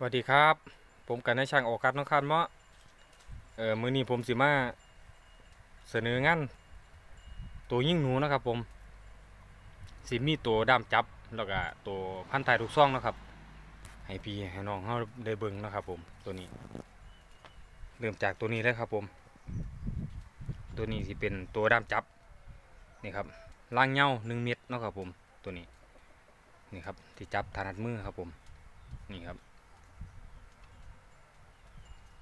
สวัสดีครับ ผมกันนายช่างโอกัสน้องคานเมาะเออมือนี้ผมสิมาเสนองานตัวยิ่งหนูนะครับผมสิมีตัวดามจับแล้วก็ตัวพันธุ์ไทยทุกซ่องนะครับ ให้พี่ให้น้องเขาได้เบิ่งนะครับผมตัวนี้ เริ่มจากตัวนี้เลยครับผม ตัวนี้สิเป็นตัวดามจับนี่ครับล่างเหย้าหนึ่งเม็ดนะครับผมตัวนี้นี่ครับที่จับถนัดมือครับผมนี่ครับ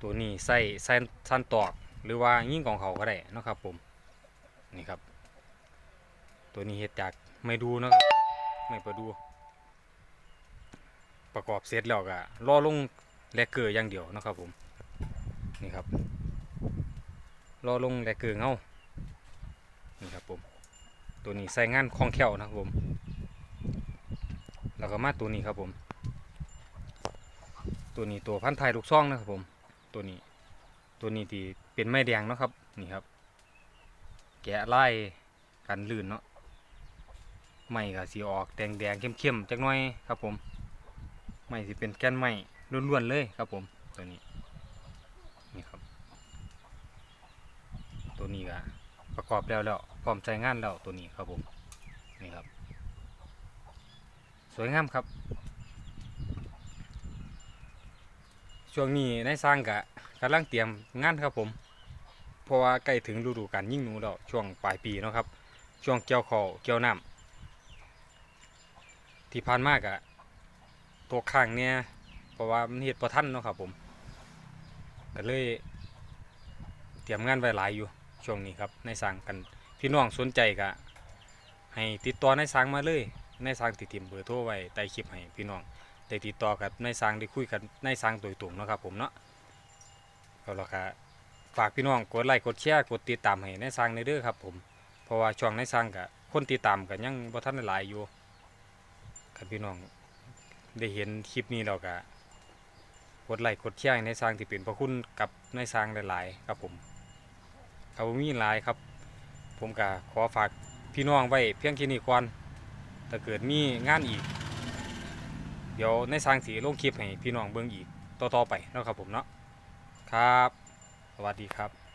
ตัวนี้ใส่ใส่สั้นตอกหรือว่ายิ่งของเขาก็ได้นะครับผมนี่ครับ ตัวนี้เฮ็ดจากไม่ดูนะครับไม่ประดู ประกอบเสร็จแล้วก็ล่อลงแลกเกอร์อย่างเดียวนะครับผมนี่ครับล่อลงแลกเกอร์เงานี่ครับผมตัวนี้ใส่งานคล่องแคล่วนะครับผมแล้วก็มาตัวนี้ครับผม ตัวนี้ตัวพันธุ์ไทยลูกซ่องนะครับผม ตัวนี้ ตัวนี้ที่เป็นไม้แดงเนาะครับ นี่ครับ แกะไล่กันลื่นเนาะไม้ก็สีออกแดงแดงๆเข้มๆจักน่อยครับผมไม้สิเป็นแกนไม้ล้วนๆเลยครับผมตัวนี้นี่ครับ ตัวนี้ก็ประกอบแล้วแล้วพร้อมใช้งานแล้วตัวนี้ครับผมนี่ครับ สวยงามครับ ช่วงนี้นายสร้างกะกำลังเตรียมงานครับผม เพราะว่าใกล้ถึงฤดูการยิ่งหนูแล้วช่วงปลายปีเนาะครับ ช่วงเกี่ยวข้าวเกี่ยวน้ำที่ผ่านมากอะตัวข้างเนี่ยเพราะว่ามันเฮ็ดประทันเนาะครับผมก็เลย เตรียมงานไว้หลายอยู่ช่วงนี้ครับนายสร้างกันพี่น้องสนใจกะให้ติดต่อนายสร้างมาเลยนายสร้างติดติมเบอร์โทรไว้ใต้คลิปให้พี่น้อง ได้ติดต่อกับนายสร้างได้คุยกับนายสร้างโดยตรงเนาะครับผมเนาะเอาละครับฝากพี่น้องกดไลค์กดแชร์กดติดตามให้นายสร้างในเด้อครับผมเพราะว่าช่วงนายสร้างกับคนติดตามกันยังบ่ทันหลายอยู่ครับพี่น้องได้เห็นคลิปนี้แล้วก็กดไลค์กดแชร์ในายสร้างที่เป็นพระคุณกับนายสร้างหลายๆครับผมครับผมมีหลายครับ ผมก็ขอฝากพี่น้องไว้เพียงแค่นี้ก่อนถ้าเกิดมีงานอีก เดี๋ยวในสร้างสีลงคลิปให้พี่น้องเบิ่งอีกต่อๆไปนะครับผมเนาะครับ สวัสดีครับ